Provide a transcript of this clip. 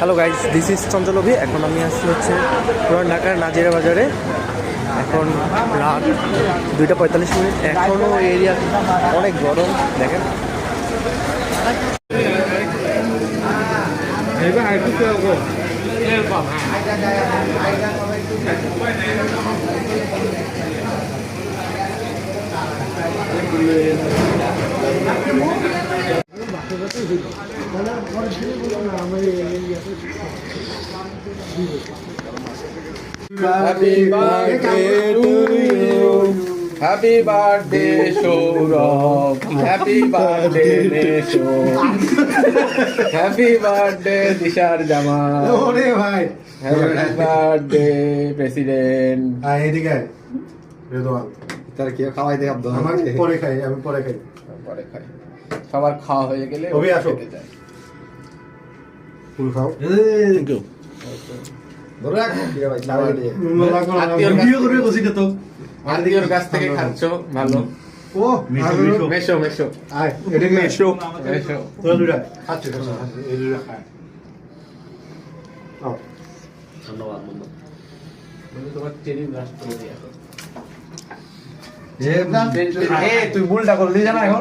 Hello guys this is চঞ্চলভি এখন আমি আসছি হচ্ছে পুরান ঢাকার নাজিরা বাজারে। এখন রাত দুইটা পঁয়তাল্লিশ মিনিট। এখনও এরিয়া অনেক গরম, দেখেন। Happy birthday to you. Happy birthday, Saurabh. Happy birthday, Nesho. Happy birthday, Dishar Jamal. ওরে ভাই Happy birthday, President. আয় এদিকে আয়। রেদওয়ান তারা কি খাওয়াই দেয় আব্দুল পরে খাই আমি পরে খাই পরে খাই। সবার খাওয়া হয়ে গেলে আসো। ফুল খাও থ্যাংক ইউ আত্মীয়র কাছ থেকে খাচ্ছ ভালো। ও মেশো মেশো। আয় এদিকে মেশো। মেশো। তোরা দুইটা। খাচ্ছে খাচ্ছে এই দুইটা খায়। ধন্যবাদ বন্ধু। তোমার চেরি ব্রাশ দিয়ে তুই ভুলটা করলি জানা এখন।